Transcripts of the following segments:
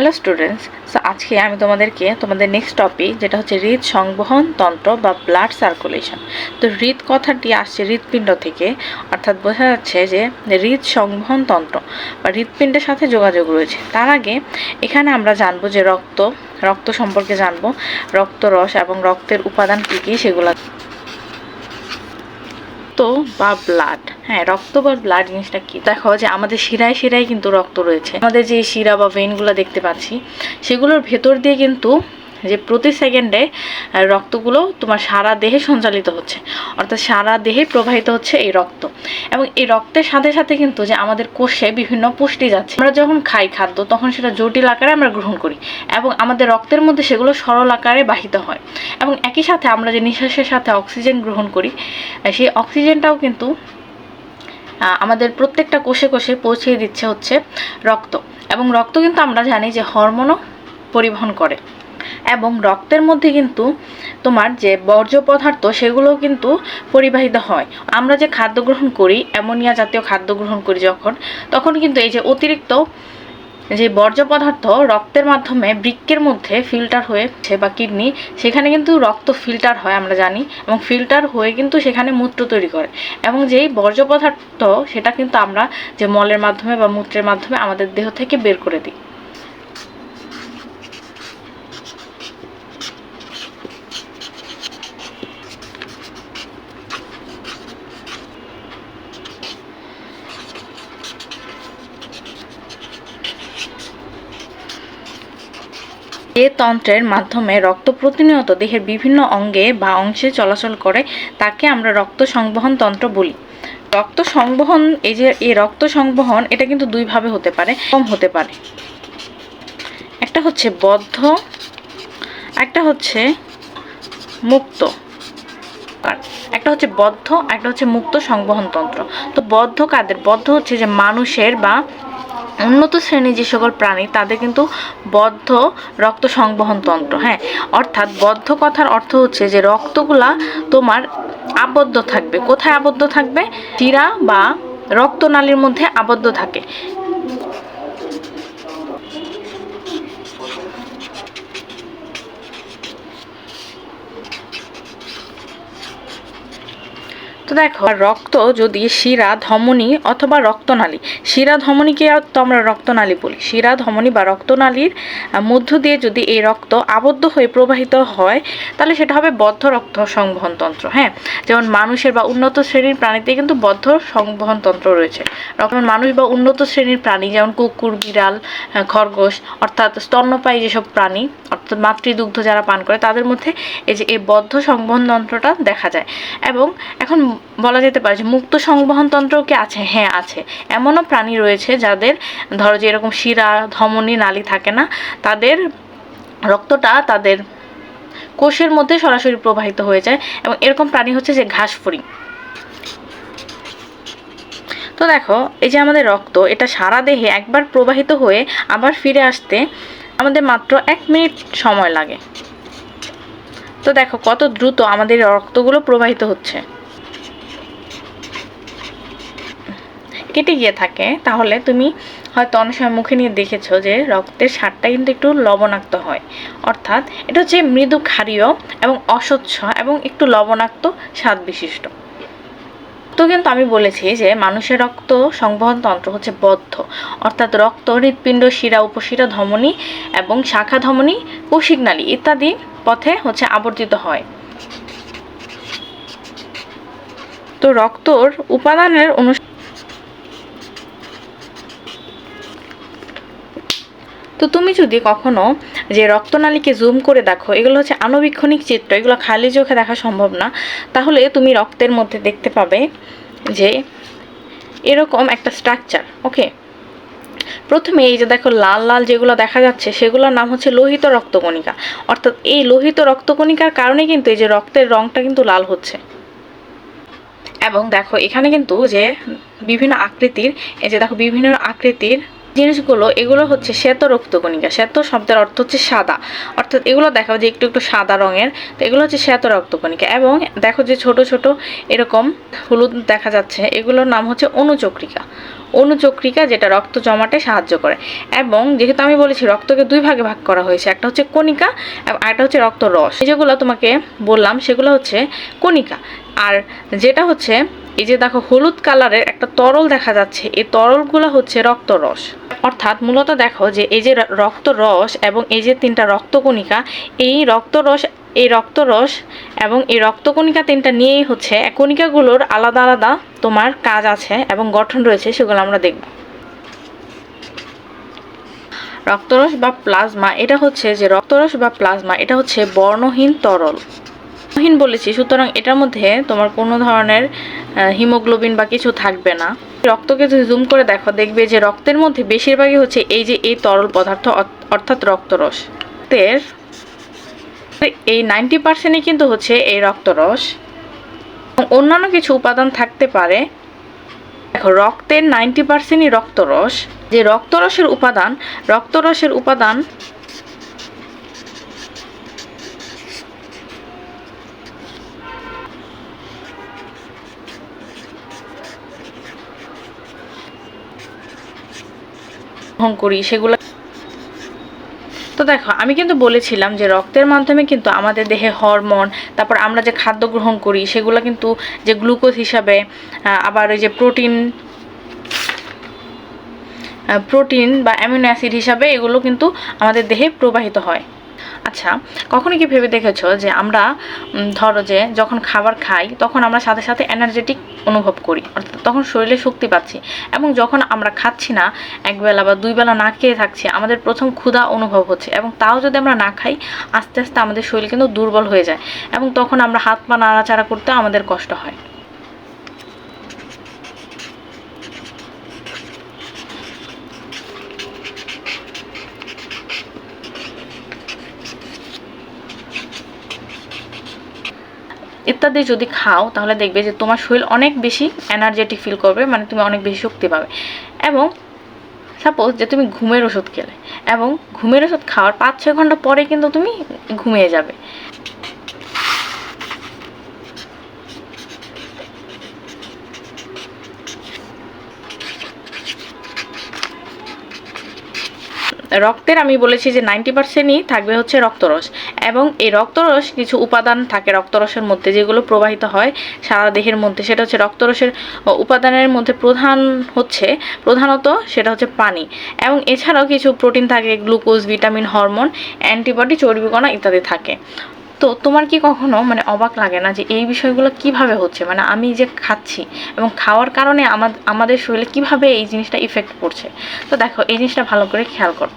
Hello students so আজকে আমি তোমাদেরকে তোমাদের নেক্সট টপিক যেটা হচ্ছে হৃদ সংবহন তন্ত্র বা ব্লাড সার্কুলেশন তো হৃদ কথাটি আসছে হৃদপিণ্ড থেকে, অর্থাৎ বোঝা যাচ্ছে যে হৃদ সংবহন তন্ত্র বা হৃৎপিণ্ডের সাথে যোগাযোগ রয়েছে। তার আগে এখানে আমরা জানব যে রক্ত রক্ত সম্পর্কে জানব রক্তরস এবং রক্তের উপাদান কী কী সেগুলো। রক্ত বা ব্লাড হ্যাঁ রক্ত বা ব্লাড জিনিসটা কি? দেখো যে আমাদের শিরায় শিরায় কিন্তু রক্ত রয়েছে। আমাদের যে শিরা বা ভেইনগুলো দেখতে পাচ্ছি, সেগুলোর ভেতর দিয়ে কিন্তু যে প্রতি সেকেন্ডে রক্তগুলো তোমার সারা দেহে সঞ্চালিত হচ্ছে। অর্থাৎ সারা দেহে প্রবাহিত হচ্ছে এই রক্ত। এবং এই রক্তের সাথে সাথে কিন্তু যে আমাদের কোষে বিভিন্ন পুষ্টি যাচ্ছে। আমরা যখন খাই খাদ্য, তখন সেটা জটিল আকারে আমরা গ্রহণ করি। এবং আমাদের রক্তের মধ্যে সেগুলো সরল আকারে বাহিত হয়। এবং একই সাথে আমরা যে নিঃশ্বাসের সাথে অক্সিজেন গ্রহণ করি সেই অক্সিজেনটাও কিন্তু আমাদের প্রত্যেকটা কোষে কোষে পৌঁছিয়ে দিচ্ছে হচ্ছে রক্ত। এবং রক্ত কিন্তু আমরা জানি যে হরমোনও পরিবহন করে। এবং রক্তের মধ্যে কিন্তু তোমার যে বর্জ্য পদার্থ, সেগুলোও কিন্তু পরিবাহিত হয়। আমরা যে খাদ্য গ্রহণ করি, অ্যামোনিয়া জাতীয় খাদ্য গ্রহণ করি যখন, তখন কিন্তু এই যে অতিরিক্ত যে বর্জ্য পদার্থ রক্তের মাধ্যমে বৃক্কের মধ্যে ফিল্টার হয়েছে বা কিডনি সেখানে কিন্তু রক্ত ফিল্টার হয় আমরা জানি এবং ফিল্টার হয়ে কিন্তু সেখানে মূত্র তৈরি করে। এবং যেই বর্জ্য পদার্থ, সেটা কিন্তু আমরা যে মলের মাধ্যমে বা মূত্রের মাধ্যমে আমাদের দেহ থেকে বের করে দিই। যে তন্ত্রের মাধ্যমে রক্ত প্রতিনিয়ত দেহের বিভিন্ন অঙ্গে বা অংশে চলাচল করে, তাকে আমরা রক্ত সংবহন তন্ত্র বলি। রক্ত সংবহন, এই যে, এই রক্ত সংবহন, এটা কিন্তু দুইভাবে হতে পারে, কম হতে পারে। একটা হচ্ছে বদ্ধ, একটা হচ্ছে মুক্ত। একটা হচ্ছে বদ্ধ, একটা হচ্ছে মুক্ত সংবহন তন্ত্র। তো বদ্ধ কাদের? বদ্ধ হচ্ছে যে মানুষের বা উন্নত শ্রেণির যে সকল প্রাণী, তাদের কিন্তু বদ্ধ রক্ত সংবহন তন্ত্র হ্যাঁ? অর্থাৎ বদ্ধ কথার অর্থ হচ্ছে যে রক্তগুলা তোমার আবদ্ধ থাকবে। কোথায় আবদ্ধ থাকবে? শিরা বা রক্তনালীর মধ্যে আবদ্ধ থাকে। তো দেখো রক্ত যদি শিরা, ধমনী অথবা রক্তনালী, শিরা ধমনীকে তো আমরা রক্তনালী বলি। শিরা, ধমনী বা রক্তনালীর মধ্য দিয়ে যদি এই রক্ত আবদ্ধ হয়ে প্রবাহিত হয়, তাহলে সেটা হবে বদ্ধ রক্ত সংবহন তন্ত্র হ্যাঁ? যেমন মানুষের বা উন্নত শ্রেণির প্রাণীতে কিন্তু বদ্ধ সংবহনতন্ত্র রয়েছে। যেমন মানুষ বা উন্নত শ্রেণির প্রাণী, যেমন কুকুর, বিড়াল খরগোশ, অর্থাৎ স্তন্যপায়ী যেসব প্রাণী, অর্থাৎ মাতৃদুগ্ধ যারা পান করে, তাদের মধ্যে এই যে এই বদ্ধ সংবহন তন্ত্রটা দেখা যায়। এবং এখন বলা যেতে পারে যে মুক্ত সংবহন তন্ত্র কি আছে? হ্যাঁ আছে। এমনও প্রাণী রয়েছে যাদের, ধরো যে এরকম শিরা, ধমনী, নালী থাকে না, তাদের রক্তটা তাদের কোষের মধ্যে সরাসরি প্রবাহিত হয়ে যায় এবং এরকম প্রাণী হচ্ছে যে ঘাস ফড়িং তো দেখো, এই যে আমাদের রক্ত, এটা সারা দেহে একবার প্রবাহিত হয়ে আবার ফিরে আসতে আমাদের মাত্র এক মিনিট সময় লাগে। তো দেখো কত দ্রুত আমাদের রক্তগুলো প্রবাহিত হচ্ছে। কেটে গিয়ে থাকে, তাহলে তুমি হয়তো অনেক সময় মুখে নিয়ে দেখেছ যে রক্তের স্বাদটা কিন্তু একটু লবণাক্ত হয়। অর্থাৎ এটা হচ্ছে মৃদু ক্ষারীয় এবং অস্বচ্ছ এবং একটু লবণাক্ত স্বাদ বিশিষ্ট। তো কিন্তু আমি বলেছি যে মানুষের রক্ত সংবহন তন্ত্র হচ্ছে বদ্ধ। অর্থাৎ রক্ত, হৃৎপিণ্ড, শিরা, উপশিরা, ধমনী এবং শাখা ধমনী, কৌশিক নালী ইত্যাদি পথে হচ্ছে আবর্তিত হয়। তো রক্তর উপাদানের অনু তো তুমি যদি কখনো যে রক্তনালীকে জুম করে দেখো, এগুলো হচ্ছে আণুবীক্ষণিক চিত্র, এগুলো খালি চোখে দেখা সম্ভব না, তাহলে তুমি রক্তের মধ্যে দেখতে পাবে যে এরকম একটা স্ট্রাকচার ওকে প্রথমে এই যে দেখো লাল লাল যেগুলো দেখা যাচ্ছে, সেগুলোর নাম হচ্ছে লোহিত রক্তকণিকা। অর্থাৎ এই লোহিত রক্তকণিকার কারণে কিন্তু এই যে রক্তের রংটা কিন্তু লাল হচ্ছে। এবং দেখো এখানে কিন্তু যে বিভিন্ন আকৃতির, এই যে দেখো বিভিন্ন আকৃতির জিনিসগুলো, এগুলো হচ্ছে শ্বেত রক্তকণিকা। শ্বেত শব্দের অর্থ হচ্ছে সাদা। অর্থাৎ এগুলো দেখো যে একটু একটু সাদা রঙের। তো এগুলো হচ্ছে শ্বেত রক্তকণিকা। এবং দেখো যে ছোট ছোট এরকম হলুদ দেখা যাচ্ছে, এগুলোর নাম হচ্ছে অনুচক্রিকা। অনুচক্রিকা যেটা রক্ত জমাটে সাহায্য করে। এবং যেহেতু আমি বলেছি রক্তকে দুই ভাগে ভাগ করা হয়েছে, একটা হচ্ছে কণিকা এবং আরেকটা হচ্ছে রক্ত রস যেগুলো তোমাকে বললাম, সেগুলো হচ্ছে কণিকা। আর যেটা হচ্ছে, এই যে দেখো হলুদ কালারের একটা তরল দেখা যাচ্ছে, এই তরলগুলো হচ্ছে রক্তরস। অর্থাৎ মূলত দেখো যে এই যে রক্তরস এবং এই যে তিনটা রক্তকণিকা, এই রক্তরস এই রক্তরস এবং এই রক্তকণিকা তিনটা নিয়েই হচ্ছে কণিকাগুলোর আলাদা আলাদা তোমার কাজ আছে এবং গঠন রয়েছে, সেগুলো আমরা দেখব। রক্তরস বা প্লাজমা, এটা হচ্ছে যে রক্তরস বা প্লাজমা, এটা হচ্ছে বর্ণহীন তরল। বর্ণহীন বলেছি, সুতরাং এটার মধ্যে তোমার কোনো ধরনের হিমোগ্লোবিন বা কিছু থাকবে না। রক্তকে যদি জুম করে দেখো, দেখবে যে রক্তের মধ্যে বেশিরভাগই হচ্ছে এই যে এই তরল পদার্থ অর্থাৎ রক্তরস। রক্তের এই নাইনটি পার্সেন্টই কিন্তু হচ্ছে এই রক্তরস। অন্যান্য কিছু উপাদান থাকতে পারে। দেখো, রক্তের নাইনটি পার্সেন্টই রক্তরস। যে রক্তরসের উপাদান রক্তরসের উপাদান গ্রহণ করি, সেগুলো তো দেখো, আমি কিন্তু বলেছিলাম যে রক্তের মাধ্যমে কিন্তু আমাদের দেহে হরমোন, তারপর আমরা যে খাদ্য গ্রহণ করি, সেগুলো কিন্তু যে গ্লুকোজ হিসাবে আবার ওই যে প্রোটিন প্রোটিন বা অ্যামিনো অ্যাসিড হিসাবে এগুলো কিন্তু আমাদের দেহে প্রবাহিত হয়। আচ্ছা কখনো কি ভেবে দেখেছ যে আমরা ধরো যে যখন খাবার খাই, তখন আমরা সাথে সাথে এনার্জেটিক অনুভব করি, অর্থাৎ তখন শরীরে শক্তি পাচ্ছি এবং যখন আমরা খাচ্ছি না, একবেলা বা দুই বেলা না খেয়ে থাকছি, আমাদের প্রথম ক্ষুধা অনুভব হচ্ছে এবং তাও যদি আমরা না খাই, আস্তে আস্তে আমাদের শরীর কিন্তু দুর্বল হয়ে যায় এবং তখন আমরা হাত পা নাড়াচাড়া করতে আমাদের কষ্ট হয়। ইত্যাদি যদি খাও, তাহলে দেখবে যে তোমার শরীর অনেক বেশি এনার্জেটিক ফিল করবে মানে তুমি অনেক বেশি শক্তি পাবে। এবং সাপোজ যে তুমি ঘুমের ওষুধ খেলে, এবং ঘুমের ওষুধ খাওয়ার পাঁচ ছয় ঘণ্টা পরে কিন্তু তুমি ঘুমিয়ে যাবে। রক্তের, আমি বলেছি যে নাইনটি পার্সেন্টই থাকবে হচ্ছে রক্তরস। এবং এই রক্তরস কিছু উপাদান থাকে রক্তরসের মধ্যে, যেগুলো প্রবাহিত হয় সারা দেহের মধ্যে। সেটা হচ্ছে রক্তরসের উপাদানের মধ্যে প্রধান হচ্ছে, প্রধানত সেটা হচ্ছে পানি। এবং এছাড়াও কিছু প্রোটিন থাকে, গ্লুকোজ, ভিটামিন, হরমোন, অ্যান্টিবডি চর্বিকণা ইত্যাদি থাকে। তো তোমার কি কখনো মানে অবাক লাগে না যে এই বিষয়গুলো কীভাবে হচ্ছে? মানে আমি যে খাচ্ছি এবং খাওয়ার কারণে আমা- আমাদের শরীরে কীভাবে এই জিনিসটা ইফেক্ট পড়ছে? তো দেখো, এই জিনিসটা ভালো করে খেয়াল করো।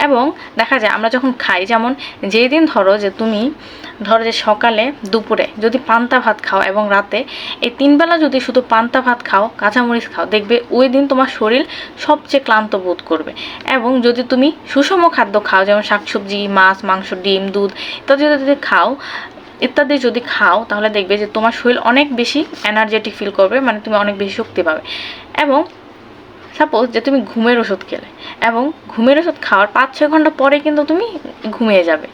এবং দেখা যায় আমরা যখন খাই, যেমন যেই দিন ধরো যে তুমি ধরো যে সকালে, দুপুরে যদি পান্তা ভাত খাও এবং রাতে এই তিনবেলা যদি শুধু পান্তা ভাত খাও, কাঁচামরিচ খাও, দেখবে ওই দিন তোমার শরীর সবচেয়ে ক্লান্ত বোধ করবে। এবং যদি তুমি সুষম খাদ্য খাও, যেমন শাকসবজি, মাছ, মাংস, ডিম, দুধ ইত্যাদি যদি খাও, ইত্যাদি যদি খাও, তাহলে দেখবে যে তোমার শরীর অনেক বেশি এনার্জেটিক ফিল করবে মানে তুমি অনেক বেশি শক্তি পাবে। এবং সাপোজ যে তুমি ঘুমের ওষুধ খেলে, এবং ঘুমের ওষুধ খাওয়ার পাঁচ ছয় ঘণ্টা পরে কিন্তু তুমি ঘুমিয়ে যাবে।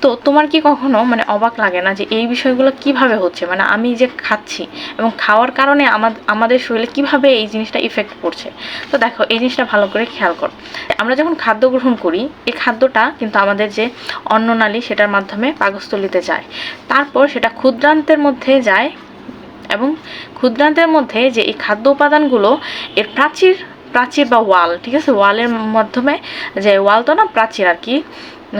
তো তোমার কি কখনো মানে অবাক লাগে না যে এই বিষয়গুলো কীভাবে হচ্ছে? মানে আমি যে খাচ্ছি এবং খাওয়ার কারণে আমা- আমাদের শরীরে কীভাবে এই জিনিসটা ইফেক্ট পড়ছে? তো দেখো, এই জিনিসটা ভালো করে খেয়াল করো। আমরা যখন খাদ্য গ্রহণ করি, এই খাদ্যটা কিন্তু আমাদের যে অন্ননালী সেটার মাধ্যমে পাকস্থলিতে যায়। তারপর সেটা ক্ষুদ্রান্তের মধ্যে যায় এবং ক্ষুদ্রান্তের মধ্যে যে এই খাদ্য উপাদানগুলো, এর প্রাচীর প্রাচীর বা ওয়াল, ঠিক আছে? ওয়ালের মাধ্যমে যে ওয়াল তো না প্রাচীর আর কি,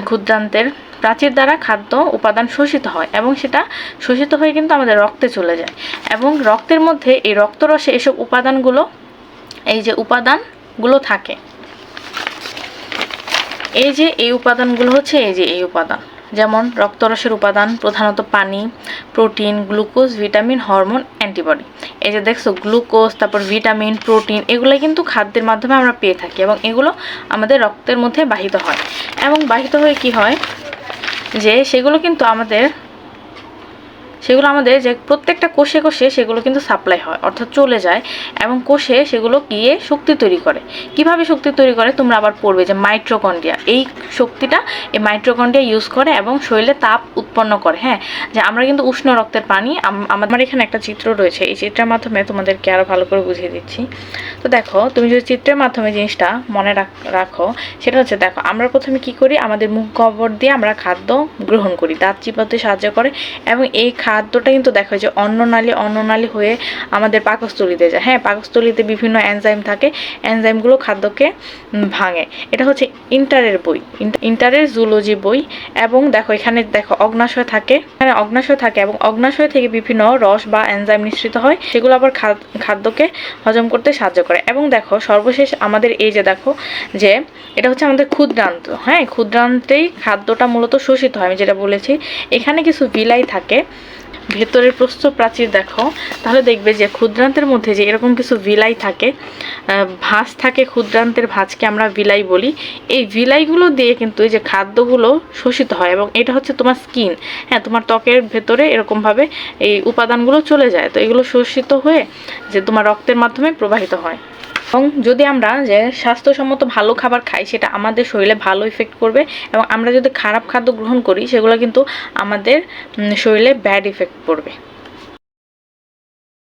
ক্ষুদ্রান্তের প্রাচীর দ্বারা খাদ্য উপাদান শোষিত হয় এবং সেটা শোষিত হয়ে কিন্তু আমাদের রক্তে চলে যায়। এবং রক্তের মধ্যে এই রক্তরসে এসব উপাদানগুলো, এই যে উপাদানগুলো থাকে, এই যে এই উপাদানগুলো হচ্ছে এই যে এই উপাদান। যেমন রক্তরসের উপাদান, প্রধানত পানি, protein, glucose, vitamin, hormone, antibody. এই যে দেখছ, গ্লুকোজ, তারপর ভিটামিন, প্রোটিন, এগুলো কিন্তু খাদ্যের মাধ্যমে আমরা পেয়ে থাকি এবং এগুলো আমাদের রক্তের মধ্যে বাহিত হয়। এবং বাহিত হয়ে কি হয়? যে সেগুলো কিন্তু আমাদের, সেগুলো আমাদের যে প্রত্যেকটা কোষে কোষে সেগুলো কিন্তু সাপ্লাই হয়, অর্থাৎ চলে যায় এবং কোষে সেগুলো গিয়ে শক্তি তৈরি করে। কীভাবে শক্তি তৈরি করে? তোমরা আবার পড়বে যে মাইট্রোকন্ডিয়া এই শক্তিটা এই মাইট্রোকন্ডিয়া ইউজ করে এবং শরীরে তাপ উৎপন্ন করে হ্যাঁ? যে আমরা কিন্তু উষ্ণ রক্তের পানি, আম- আমার এখানে একটা চিত্র রয়েছে, এই চিত্রের মাধ্যমে তোমাদেরকে আরও ভালো করে বুঝিয়ে দিচ্ছি। তো দেখো, তুমি যদি চিত্রের মাধ্যমে জিনিসটা মনে রাখ- সেটা হচ্ছে দেখো, আমরা প্রথমে কি করি? আমাদের মুখ গহ্বর দিয়ে আমরা খাদ্য গ্রহণ করি, দাঁত চিপাতে সাহায্য করে এবং এই খাদ্যটা কিন্তু দেখো যে অন্ননালী অন্ননালী হয়ে আমাদের পাকস্থলিতে যায় হ্যাঁ? পাকস্থলিতে বিভিন্ন এনজাইম থাকে এনজাইমগুলো খাদ্যকে ভাঙে। এটা হচ্ছে ইন্টারের বই ইন্টারের জুলজি বই এবং দেখো এখানে দেখো অগ্নাশয় থাকে। এখানে অগ্নাশয় থাকে এবং অগ্নাশয় থেকে বিভিন্ন রস বা এনজাইম নিঃসৃত হয়। সেগুলো আবার খাদ- খাদ্যকে হজম করতে সাহায্য করে। এবং দেখো সর্বশেষ আমাদের এই যে দেখো যে এটা হচ্ছে আমাদের ক্ষুদ্রান্ত। হ্যাঁ ক্ষুদ্রান্তেই খাদ্যটা মূলত শোষিত হয় আমি যেটা বলেছি। এখানে কিছু বিলাই থাকে। ভেতরের প্রস্থ প্রাচীর দেখো, তাহলে দেখবে যে ক্ষুদ্রান্তের মধ্যে যে এরকম কিছু ভিলাই থাকে ভাঁজ থাকে ক্ষুদ্রান্তের ভাঁজকে আমরা ভিলাই বলি। এই ভিলাইগুলো দিয়ে কিন্তু এই যে খাদ্যগুলো শোষিত হয় এবং এটা হচ্ছে তোমার স্কিন। হ্যাঁ তোমার ত্বকের ভেতরে এরকমভাবে এই উপাদানগুলো চলে যায়। তো এগুলো শোষিত হয়ে যে তোমার রক্তের মাধ্যমে প্রবাহিত হয়। এবং যদি আমরা যে স্বাস্থ্যসম্মত ভালো খাবার খাই, সেটা আমাদের শরীরে ভালো ইফেক্ট করবে এবং আমরা যদি খারাপ খাদ্য গ্রহণ করি, সেগুলো কিন্তু আমাদের শরীরে ব্যাড ইফেক্ট পড়বে